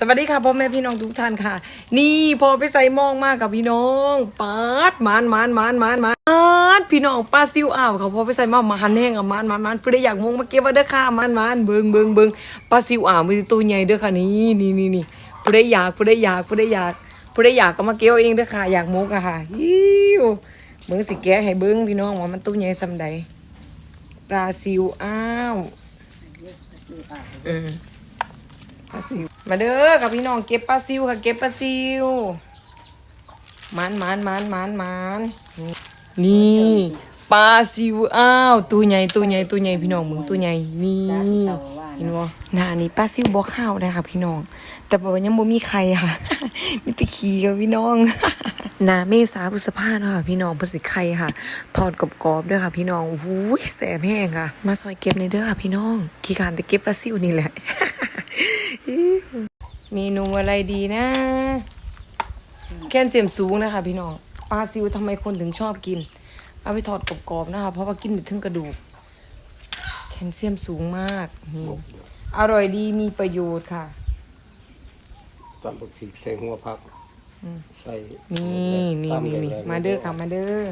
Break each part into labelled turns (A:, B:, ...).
A: สวัสดีค่ะพ่อแม่พี่น้องทุกท่านค่ะ นี่พอไปใส่มองมากกับพี่น้องปาดมานมานมานมานมานพี่น้องปลาซิวอ้าวเขาพอไปใส่มองมาหันแห้งกับมานมานมานเพื่อได้อยากมองมาเก็บมาเด้อค่ะมานมานเบิงเบิงเบิงปลาซิวอ้าวมันตัวใหญ่เด้อค่ะนี่นี่นี่นี่ผู้ได้อยากผู้ได้อยากผู้ได้อยากผู้ได้อยากก็มาเก็บเองเด้อค่ะอยากมกอะค่ะฮิวเบิงสิแกให้เบิงพี่น้องว่ามันตัวใหญ่ซำใดปลาซิวอ้าวอืม ลาซิว มาเด้อกับพี่น้องเก็บปลาซิวค่ะ เก็บปลาซิวมันมันมันมันมันนี่ปลาซิวอ้าวตัวใหญ่ตัวใหญ่ตัวใหญ่พี่น้องมึงตัวใหญ่นี่เห็นบ่หน้านี่ปลาซิวบ่ข้าวได้ค่ะพี่น้อง แต่ว่ายังบ่มีใครค่ะ มีแต่ขี้ค่ะพี่น้องนาเมษาพฤษภาเนาะค่ะพี่น้องเพิ่นสิไข่ค่ะทอดกรอบๆด้อค่ะ พี่น้องอุ้ยแสบแห้งค่ะ มาซอยเก็บในเด้อค่ะพี่น้องขี้คร้านแต่เก็บปลาซิวนี่แหละ เมนูอะไรดีนะ แคลเซียมสูงนะคะพี่น้องปลาซิวทำไมคนถึงชอบกิน เอาไปทอดกรอบๆนะคะ เพราะว่ากินถึงกระดูก แคลเซียมสูงมากอืมอร่อยดีมีประโยชน์ค่ะ
B: ตำบักพริกใส่หัวผักใส่
A: นี่นี่
B: ตำ
A: นี่นี่
B: แรงๆ
A: มาเด้อค่ะมาเด้อ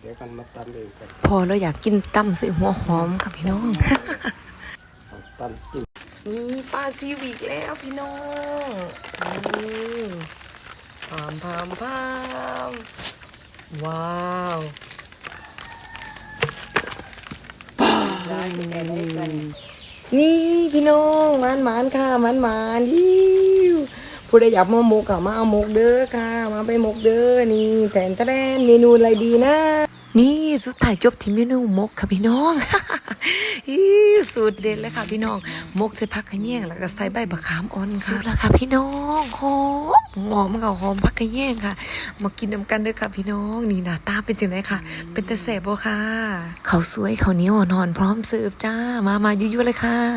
B: เดี๋ยวกันมาตำเองกัน
A: พอเราอยากกินตั้มใส่หัวหอมค่ะพี่น้อง
B: เอาตำจิ้ม
A: นี่ปลาซิวอีกแล้วพี่น้องนี่พามพามพามว้าวนี่พี่น้องมานหมานค่ะมานหมานยิวผู้ใดอยากมาหมกอะมาเอาหมกเด้อค่ะ มาไปหมกเด้อนี่แทนตะแรนเมนูอะไรดีนะ นี่สุดท้ายจบที่เมนูมกค่ะพี่น้องอิ๊วสูตรเด็ดเลยค่ะพี่น้อง มกใส่ผักกระเนียงแล้วก็ใส่ใบบักขามอ่อนสุดแล้วค่ะพี่น้องหอมหอมกับหอมผักกระเนียงค่ะ มากินน้ำกันเด้อค่ะพี่น้อง นี่หน้าตาเป็นจังไดค่ะ เป็นตะแสบบ่ค่ะเขาสวยเขาเนียวอ่อนๆพร้อมเสิร์ฟจ้า มามายุ่ยๆเลยค่ะ